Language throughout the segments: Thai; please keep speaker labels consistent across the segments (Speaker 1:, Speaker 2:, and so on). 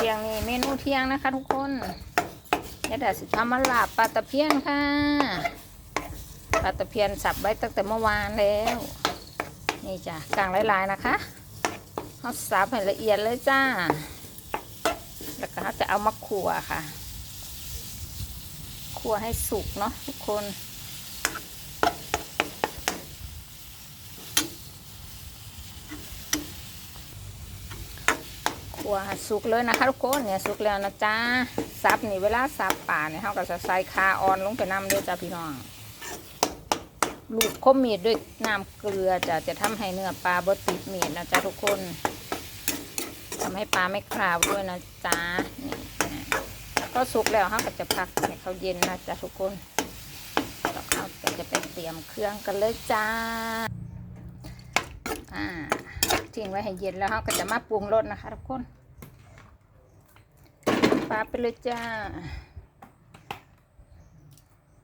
Speaker 1: ที่ยงนี่เมนูเที่ยงนะคะ ทุกคนเดี๋ยวเดี๋ยวสิทำมาลาบปลาตะเพียนค่ะปลาตะเพียนสับไว้ตั้งแต่เมื่อวานแล้ว นี่จ้ะกลางหลายๆนะคะเขาสับให้ละเอียดเลยจ้า แล้วก็เขาจะเอามาคั่วค่ะคั่วให้สุกเนาะทุกคน ขัวสุกเลยนะคะทุกคนเนี่ยสุกแล้วนะจ๊ะซับนี่เวลาซับป่าเนี่ยเขาก็จะใส่คาออนลงไปน้ำด้วยจ้าพี่น้องลูกคมมีดด้วยน้ำเกลือจะจะทำให้เนื้อปลาบดติดมีดนะจ๊ะทุกคนทำให้ปลาไม่คราวด้วยนะจ๊ะนี่ก็สุกแล้วเขาก็จะพักให้เขาเย็นนะจ๊ะทุกคนแล้วเขาก็จะไปเตรียมเครื่องกันเลยจ้าอ่าทิ้งไว้ให้เย็นแล้วเราก็จะมาปรุงรสนะคะทุกคน ปลาไปเลยจ้า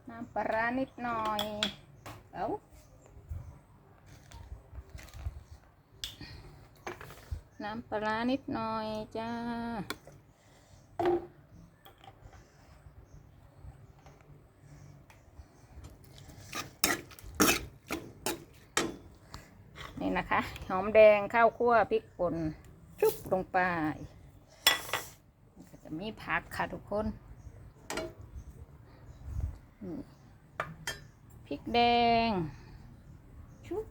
Speaker 1: น้ำปลานิดหน่อย เอาน้ำปลานิดหน่อยจ้านี่นะคะ หอมแดงข้าวคั่วพริกป่นชุบลงไป จะมีผักค่ะทุกคนพริกแดงชุบ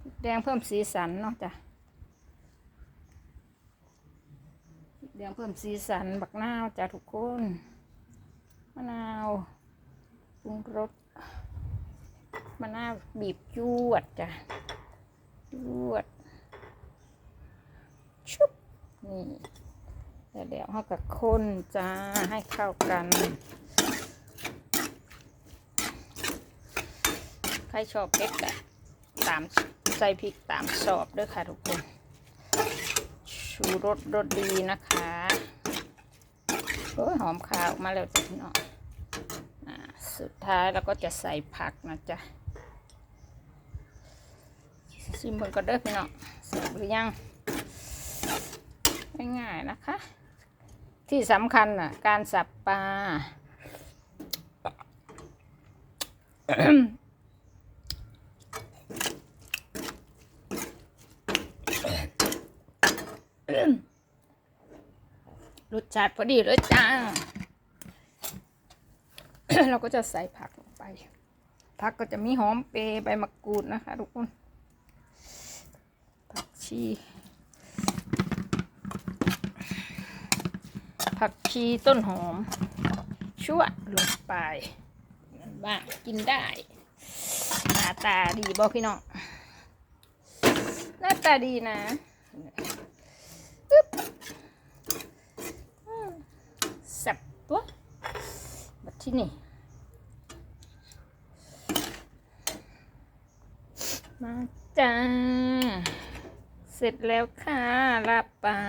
Speaker 1: พริกแดงเพิ่มสีสันเนาะจ้ะพริกแดงเพิ่มสีสันบักนาวจ้ะทุกคนมะนาวปรุงรสมะนาวบีบจวดจ้ะจวด นี่แล้วเดี๋ยวเขากับคนจ้าให้เข้ากัน ใครชอบเผ็ดอะตามใส่พริกตามชอบด้วยค่ะทุกคน ชูรสรสดีนะคะโอ้ยหอมขาวออกมาแล้วจ้ะพี่น้องสุดท้ายเราก็จะใส่ผักนะจ๊ะชิมเบิ่งก็เด้อพี่น้องเสร็จหรือยัง ง่ายๆนะคะ ที่สำคัญน่ะ การสับปลารสชาติพอดีเลยจ้า เราก็จะใส่ผักลงไป ผักก็จะมีหอมเปรย์ใบมะกรูดนะคะ ทุกคน ผักชี ผักชีต้นหอม ชั่วลงไปนั่นบ้างกินได้หน้าตาดีบอกพี่น้องหน้าตาดีนะอึ๊บอืมแซ่บตัวบัดที่นี่มาจ้า เสร็จแล้วค่ะลาปลา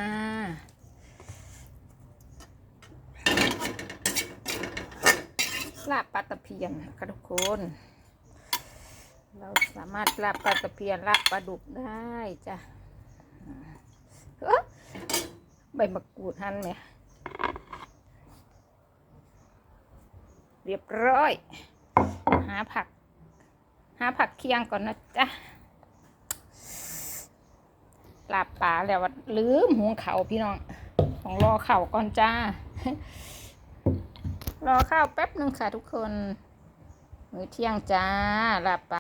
Speaker 1: ลาบปลาตะเพียนค่ะทุกคน เราสามารถลาบปลาตะเพียนลาบปลาดุกได้จ้ะเออใบมะกรูดหั่นไหมเรียบร้อย หาผัก หาผักเคียงก่อนนะจ๊ะลาบป่าแล้วลืมหุงเขาพี่น้องต้องรอเข่าก่อนจ้า รอข้าวแป๊บหนึ่งค่ะทุกคน มื้อเที่ยงจ้าหลับป